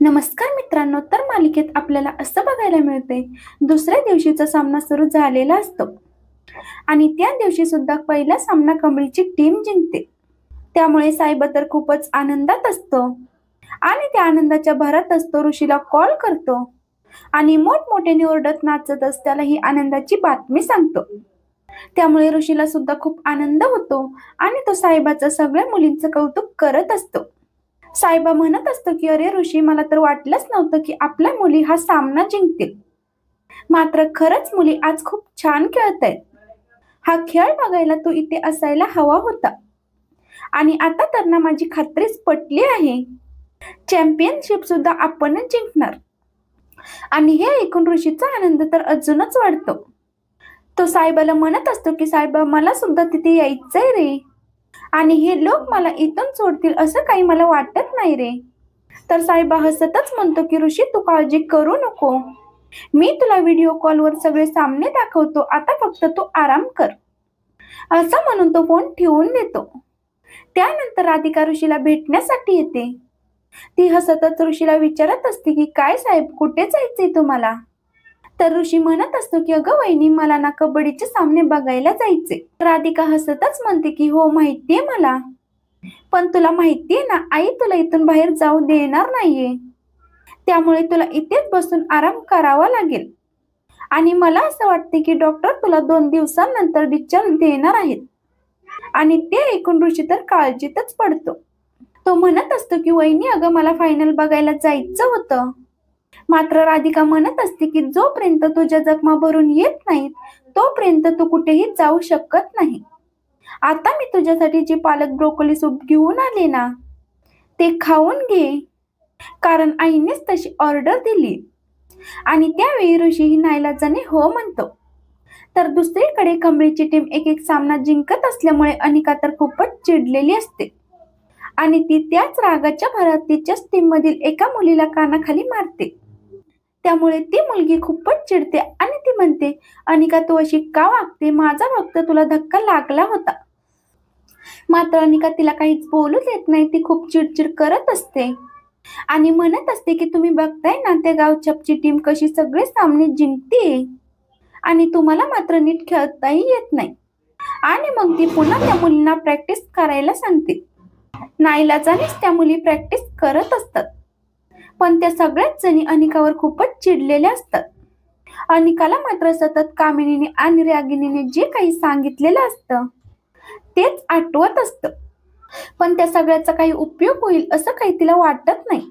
नमस्कार मित्रांनो तर मालिकेत आपल्याला असं बघायला मिळते दुसऱ्या दिवशीचा सामना सुरू झालेला असतो. आणि त्या दिवशी सुद्धा पहिला सामना कमळीची टीम जिंकते. त्यामुळे साहेब तर खूपच आनंदात असतो. आणि त्या आनंदाच्या भरात असतो ऋषीला कॉल करतो. आणि मोठमोठ्याने ओरडत नाचत त्याला ही आनंदाची बातमी सांगतो. त्यामुळे ऋषीला सुद्धा खूप आनंद होतो आणि तो साहेबाचं सगळ्या मुलींचं कौतुक करत असतो. साहेबा म्हणत असतो की अरे ऋषी मला तर वाटलंच नव्हतं की आपल्या मुली हा सामना जिंकतील. मात्र खरंच मुली आज खूप छान खेळत आहेत. हा खेळ बघायला तो इथे असायला हवा होता. आणि आता त्यांना माझी खात्रीच पटली आहे. चॅम्पियनशिप सुद्धा आपणच जिंकणार. आणि हे ऐकून ऋषीचा आनंद तर अजूनच वाढतो. तो साहेबाला म्हणत असतो की साहेबा मला सुद्धा तिथे यायचंय रे. आणि हे लोक मला इथून सोडतील असं काही मला वाटत नाही रे. तर साहेबा हसतच म्हणतो की ऋषी तू काळजी करू नको. मी तुला व्हिडिओ कॉलवर सगळे सामने दाखवतो. आता फक्त तू आराम कर. असं म्हणून तो फोन ठेवून देतो. त्यानंतर राधिका ऋषीला भेटण्यासाठी येते. ती हसतच ऋषीला विचारत असते की काय साहेब कुठे जायचंय तुम्हाला? तर ऋषी म्हणत असतो की अगं वहिनी मला ना कबड्डीचे सामने बघायला जायचे. राधिका हसतच म्हणते की हो माहितीये मला. पण तुला माहितीये ना आई तुला इथून बाहेर जाऊ देणार नाहीये. त्यामुळे तुला इथेच बसून आराम करावा लागेल. आणि मला असं वाटते की डॉक्टर तुला दोन दिवसांनंतर डिस्चार्ज देणार आहेत. आणि ते ऐकून ऋषी तर काळजीतच पडतो. तो म्हणत असतो की वहिनी अगं मला फायनल बघायला जायचं होतं. मात्र राधिका म्हणत असते की जोपर्यंत तुझ्या जखमा भरून येत नाहीत तोपर्यंत तू कुठेही जाऊ शकत नाही. आता मी तुझ्यासाठी जी पालक ब्रोकोली सूप घेऊन आले ना ते खाऊन घे. कारण आईनेच तशी ऑर्डर दिली. आणि त्यावेळी ऋषी ही नाईलाजाने हो म्हणतो. तर दुसरीकडे कमळीची टीम एक एक सामना जिंकत असल्यामुळे अनिका तर खूपच चिडलेली असते. आणि ती त्याच रागाच्या भरात तिच्याच टीम मधील एका मुलीला कानाखाली मारते. त्यामुळे ती मुलगी खूपच चिडते आणि ती म्हणते अनिका तू अशी का वागते? माझा फक्त तुला धक्का लागला होता. मात्र अनिका तिला काहीच बोलू देत नाही ती खूप चिडचिड करत असते. आणि म्हणत असते की तुम्ही बघताय ना त्या गावचपची टीम कशी सगळे सामने जिंकते. आणि तुम्हाला मात्र नीट खेळताही येत नाही. आणि मग ती पुन्हा त्या मुलींना प्रॅक्टिस करायला सांगते. नाईलाजानेच त्या मुली प्रॅक्टिस करत असतात. पण त्या सगळ्याच जणी अनिकावर खूपच चिडलेल्या असतात. अनिकाला मात्र सतत कामिनीने आणि रागिनीने जे काही सांगितलेलं असतं तेच आठवत असतं. पण त्या सगळ्याचा काही उपयोग होईल असं काही तिला वाटत नाही.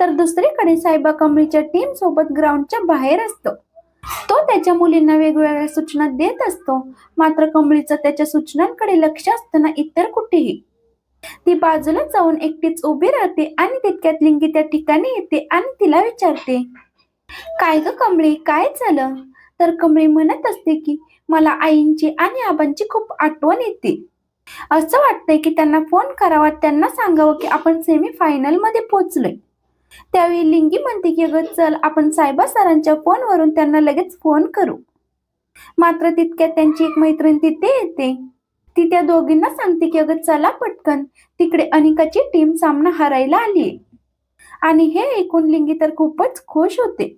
तर दुसरीकडे सायबा कमळीच्या टीम सोबत ग्राउंडच्या बाहेर असतो. तो त्याच्या मुलींना वेगवेगळ्या सूचना देत असतो. मात्र कमळीचं त्याच्या सूचनांकडे लक्ष असताना इतर कुठेही ती बाजूला जाऊन एकटीच उभी राहते आणि तितक्यात लिंगी त्या ठिकाणी येते आणि तिला विचारते काय ग कमळी काय झालं? तर कमळी म्हणत असते की मला आईंची आणि आबांची खूप आठवण येते. असं वाटतंय की त्यांना फोन करावा त्यांना सांगावं की आपण सेमी फायनलमध्ये पोहोचलोय. त्यावेळी लिंगी म्हणते की अगं चल आपण सायबा सरांच्या फोनवरून त्यांना लगेच फोन करू. मात्र तितक्यात त्यांची एक मैत्रीण तिथे येते. ती त्या दोघींना सांगते की अगं चला पटकन. तिकडे अनिकाची टीम सामना हरायला आली आणि हे ऐकून लिंगी तर खूपच खुश होते.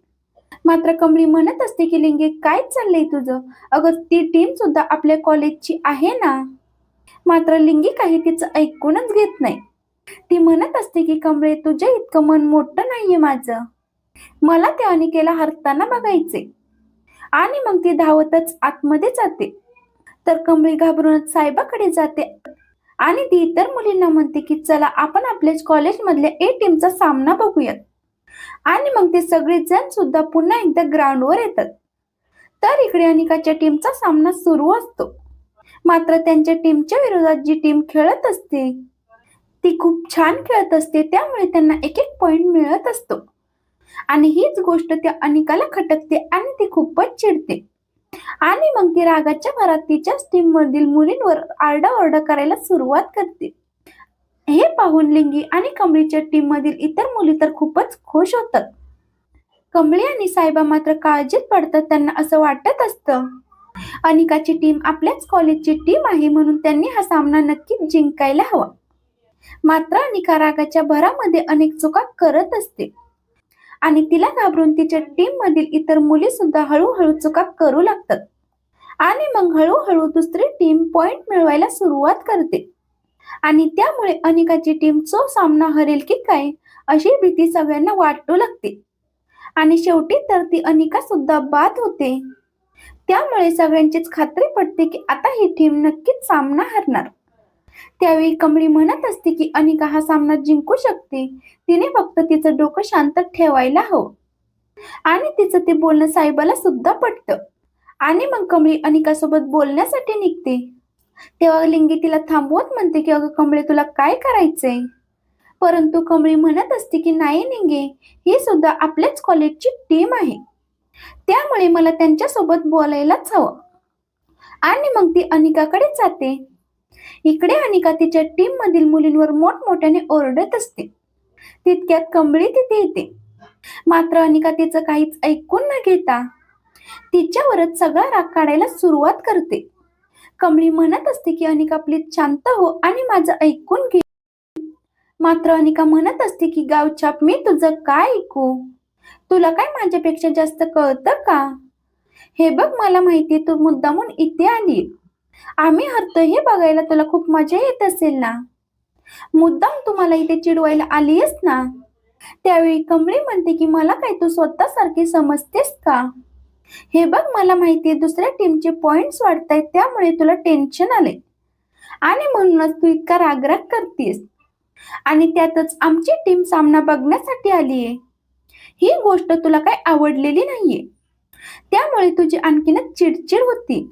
मात्र कमळी म्हणत असते की लिंगी काय चाललंय तुझं? अगं ती टीम सुद्धा आपल्या कॉलेजची आहे ना? मात्र लिंगी काही तिचं ऐकूनच घेत नाही. ती म्हणत असते की कमळे तुझ्या इतकं मन मोठं नाहीये माझं. मला त्या अनिकेला हरताना बघायचे आणि मग ती धावतच आतमध्ये जाते. तर कमळी घाबरूनच साहेबाकडे जाते. आणि ती इतर मुलींना म्हणते की चला आपण आपल्याच कॉलेजमधल्या ए टीमचा सामना बघूयात. आणि मग ते सगळे जण सुद्धा पुन्हा एकदा ग्राउंडवर येतात. तर इकडे अनिकाच्या टीमचा सामना सुरू असतो. मात्र त्यांच्या टीमच्या विरोधात जी टीम खेळत असते ती खूप छान खेळत असते त्यामुळे त्यांना एक एक पॉइंट मिळत असतो. आणि हीच गोष्ट त्या अनिकाला खटकते आणि ती खूपच चिडते. आणि मग ती रागाच्या भरात तिच्याच टीम मधील मुलींवर आरडाओरडा करायला सुरुवात करते. हे पाहून लिंगी आणि कमळीच्या टीम मधील इतर मुली तर खूपच खुश होतात. कमळी आणि साहेबा मात्र काळजीत पडतात त्यांना असं वाटत असतं. अनिकाची टीम आपल्याच कॉलेजची टीम आहे म्हणून त्यांनी हा सामना नक्कीच जिंकायला हवा. मात्र अनिका रागाच्या भरामध्ये अनेक चुका करत असते. आणि तिला घाबरून तिच्या टीम मधील इतर मुली सुद्धा हळूहळू चुका करू लागतात. आणि मग हळूहळू दुसरी टीम पॉइंट मिळवायला सुरुवात करते. आणि त्यामुळे अनिकाची टीम चो सामना हरेल की काय अशी भीती सगळ्यांना वाटू लागते. आणि शेवटी तर ती अनिका सुद्धा बाद होते. त्यामुळे सगळ्यांचीच खात्री पडते की आता ही टीम नक्कीच सामना हरणार. त्यावेळी कमळी म्हणत असते की अनिका हा सामना जिंकू शकते. तिने फक्त तिचं डोकं शांत ठेवायला हवं. आणि तिचं ते बोलणं साहेबाला सुद्धा पटतं. आणि मग कमळी अनिकासोबत बोलण्यासाठी निघते. तेव्हा लिंगी तिला थांबवत म्हणते की अगं कमळे तुला काय करायचंय? परंतु कमळी म्हणत असते की नाही लिंगे ही सुद्धा आपल्याच कॉलेजची टीम आहे. त्यामुळे मला त्यांच्यासोबत बोलायलाच हवं. आणि मग ती अनिकाकडे जाते. इकडे अनिका तिच्या टीम मधील मुलींवर मोठमोठ्याने ओरडत असते. तितक्यात कंबळी तिथे येते. मात्र अनिका तिचं काहीच ऐकून न घेता तिच्यावरच सगळा राग काढायला सुरुवात करते. कमळी म्हणत असते की अनिका प्लीज शांत हो आणि माझं ऐकून घे. मात्र अनिका म्हणत असते की गावछाप मी तुझं काय ऐकू? तुला काय माझ्यापेक्षा जास्त कळतं का? हे बघ मला माहिती तू मुद्दामून इथे आली आम्ही हरतो हे बघायला तुला खूप मजा येत असेल ना? मुद्दाम तुम्हाला इथे चिडवायला आलीयस ना? त्यावेळी कमळी म्हणते की मला काय तू स्वतःसारखी समजतेस का? हे बघ मला माहितीये दुसऱ्या टीमचे पॉइंट्स वाढतायत त्यामुळे तुला टेन्शन आले आणि म्हणूनच तू इतका रागराग करतेस. आणि त्यातच आमची टीम सामना बघण्यासाठी आलीये. ही गोष्ट तुला काय आवडलेली नाहीये. त्यामुळे तुझी आणखीनच चिडचिड होती.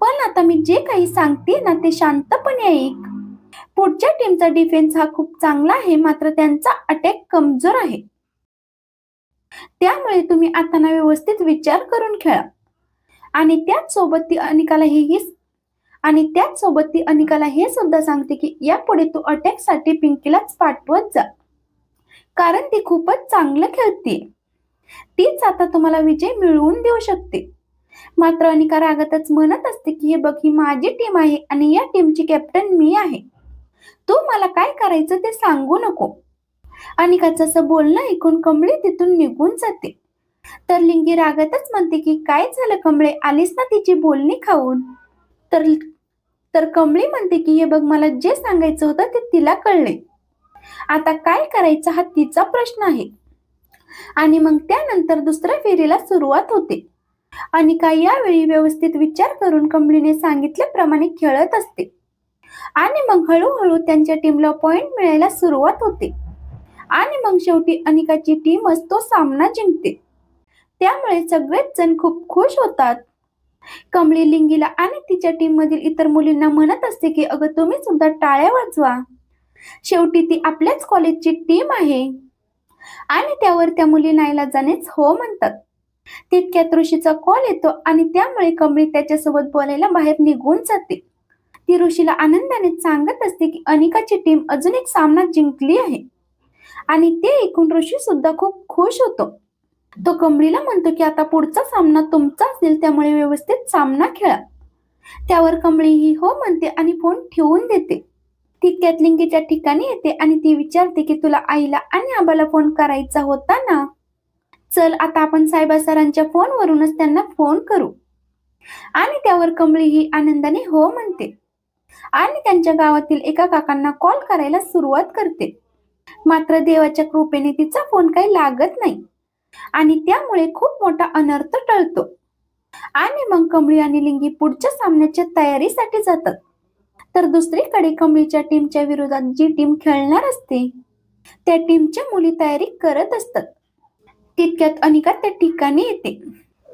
पण आता मी जे काही सांगते ना ते शांतपणे ऐक. पुढच्या टीमचा डिफेन्स हा खूप चांगला आहे मात्र त्यांचा अटॅक कमजोर आहे. त्यामुळे तुम्ही आता ना व्यवस्थित विचार करून खेळा. आणि त्याच सोबत ती अनिकाला हेही आणि त्याच सोबत ती अनिकाला हे सुद्धा सांगते की यापुढे तू अटॅकसाठी पिंकीलाच पाठवत जा. कारण ती खूपच चांगलं खेळते तीच आता तुम्हाला विजय मिळवून देऊ शकते. मात्र अनिका रागातच म्हणत असते की हे बघ ही माझी टीम आहे आणि या टीमची कॅप्टन मी आहे. तू मला काय करायचं ते सांगू नको. अनिकाचं असं बोलणं ऐकून कमळे तिथून निघून जाते. तर लिंगी रागातच म्हणते की काय झालं कमळे? आलीस ना तिची बोलणी खाऊन? तर तर कमळी म्हणते की हे बघ मला जे सांगायचं होतं ते तिला कळले. आता काय करायचं हा तिचा प्रश्न आहे. आणि मग त्यानंतर दुसऱ्या फेरीला सुरुवात होते. अनिका यावेळी व्यवस्थित विचार करून कंबळीने सांगितल्याप्रमाणे खेळत असते. आणि मग हळूहळू त्यांच्या टीमला पॉइंट मिळायला सुरुवात होते. आणि मग शेवटी अनिकाची टीमच तो सामना जिंकते. त्यामुळे सगळेच जण खूप खुश होतात. कमळी लिंगीला आणि तिच्या टीम मधील इतर मुलींना म्हणत असते की अगं तुम्ही सुद्धा टाळ्या वाजवा. शेवटी ती आपल्याच कॉलेजची टीम आहे. आणि त्यावर त्या मुली नाईलाजानेच हो म्हणतात. तितक्यात ऋषीचा कॉल येतो आणि त्यामुळे कमळी त्याच्यासोबत बोलायला बाहेर निघून जाते. ती ऋषीला आनंदाने सांगत असते की अनिकाची टीम अजून एक सामना जिंकली आहे. आणि ते ऐकून ऋषी सुद्धा खूप खुश होतो. तो कमळीला म्हणतो की आता पुढचा सामना तुमचा असेल त्यामुळे व्यवस्थित सामना खेळा. त्यावर कमळी ही हो म्हणते आणि फोन ठेवून देते. ती कॅथलिंगीच्या ठिकाणी येते आणि ती विचारते की तुला आईला आणि आबाला फोन करायचा होता ना? चल आता आपण साहेबा सरांच्या फोनवरूनच त्यांना फोन करू. आणि त्यावर कमळी ही आनंदाने हो म्हणते. आणि त्यांच्या गावातील एका काकांना कॉल करायला सुरुवात करते. मात्र देवाच्या कृपेने तिचा फोन काही लागत नाही. आणि त्यामुळे खूप मोठा अनर्थ टळतो. आणि मग कमळी आणि लिंगी पुढच्या सामन्याच्या तयारीसाठी जातात. तर दुसरीकडे कमळीच्या टीमच्या विरोधात जी टीम खेळणार असते त्या टीमच्या मुली तयारी करत असतात. तितक्यात अनिका त्या ठिकाणी येते.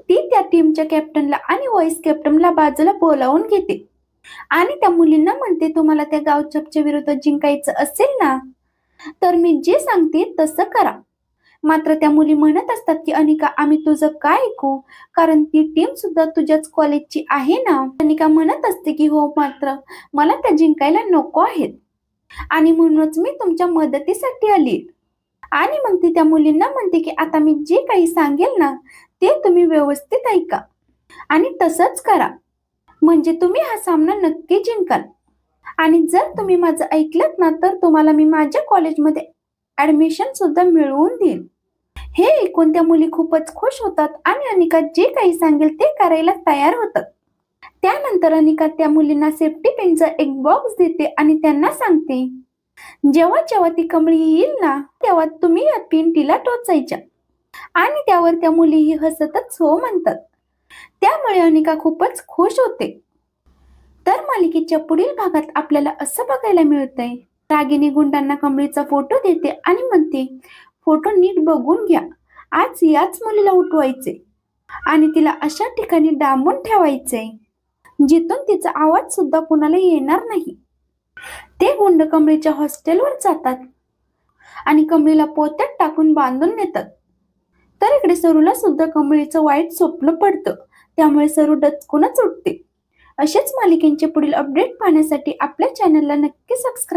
ती त्या टीमच्या कॅप्टनला आणि व्हाईस कॅप्टनला बाजूला बोलावून घेते. आणि त्या मुलींना म्हणते तुम्हाला त्या गावचपच्या विरुद्ध जिंकायचं असेल ना तर मी जे सांगते तसं करा. मात्र त्या मुली म्हणत असतात की अनिका आम्ही तुझं काय ऐकू? कारण ती टीम सुद्धा तुझ्याच कॉलेजची आहे ना. अनिका म्हणत असते की हो मात्र मला त्या जिंकायला नको आहेत. आणि म्हणूनच मी तुमच्या मदतीसाठी आली आणि मग ती त्या मुलींना म्हणते की आता मी जे काही सांगेल ना ते तुम्ही व्यवस्थित ऐका आणि तसंच करा. म्हणजे तुम्ही हा सामना नक्की जिंकाल. आणि जर तुम्ही माझं ऐकलंत ना तर तुम्हाला मी माझ्या कॉलेजमध्ये ऍडमिशन सुद्धा मिळवून देईन. हे ऐकून त्या मुली खूपच खुश होतात आणि अनिका जे काही सांगेल ते करायला तयार होतात. त्यानंतर अनिका त्या मुलींना सेफ्टी पिनचा एक बॉक्स देते आणि त्यांना सांगते जेव्हा जेव्हा ती कमळी येईल ना तेव्हा तुम्ही या पिंटीला तिला टोचायच्या. आणि त्यावर त्या मुलीही हसतच हो म्हणतात. त्यामुळे अनिका खूपच खुश होते. तर मालिकेच्या पुढील भागात आपल्याला असं बघायला मिळतंय. रागिनी गुंडांना कमळीचा फोटो देते आणि म्हणते फोटो नीट बघून घ्या. आज याच मुलीला उठवायचे आणि तिला अशा ठिकाणी डांबून ठेवायचे जिथून तिचा आवाज सुद्धा कुणाला येणार नाही. ते गुंड कमळीच्या हॉस्टेलवर जातात. आणि कमळीला पोत्यात टाकून बांधून नेतात. तर इकडे सरूला सुद्धा कमळीचं वाईट स्वप्न पडतं. त्यामुळे सरू डचकूनच उठते. असेच मालिकेंचे पुढील अपडेट पाहण्यासाठी आपल्या चॅनलला नक्की सबस्क्राईब